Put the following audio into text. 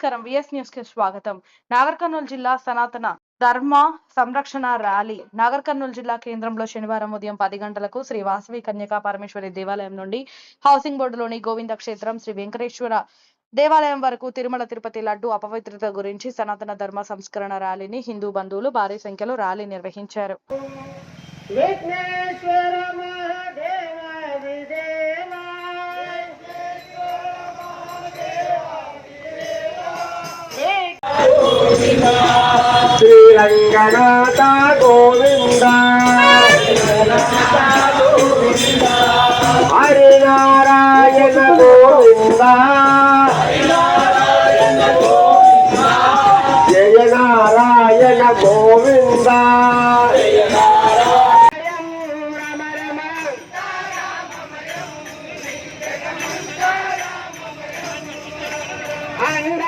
నమస్కారం విఎస్ న్యూస్కి స్వాగతం. నాగర్ కర్నూలు జిల్లా సనాతన ధర్మ సంరక్షణ ర్యాలీ నాగర్ కర్నూలు జిల్లా కేంద్రంలో శనివారం ఉదయం పది గంటలకు శ్రీ వాసవి కన్యకా పరమేశ్వరి దేవాలయం నుండి హౌసింగ్ బోర్డులోని గోవింద క్షేత్రం శ్రీ వెంకటేశ్వర దేవాలయం వరకు తిరుమల తిరుపతి లడ్డు అపవిత్రత గురించి సనాతన ధర్మ సంస్కరణ ర్యాలీని హిందూ బంధువులు భారీ సంఖ్యలో ర్యాలీ నిర్వహించారు. విఘ్నేశ్వర మహాదేవ జగత గోవింద హరినారాయణ గోవింద జయ నారాయణ గోవింద రమ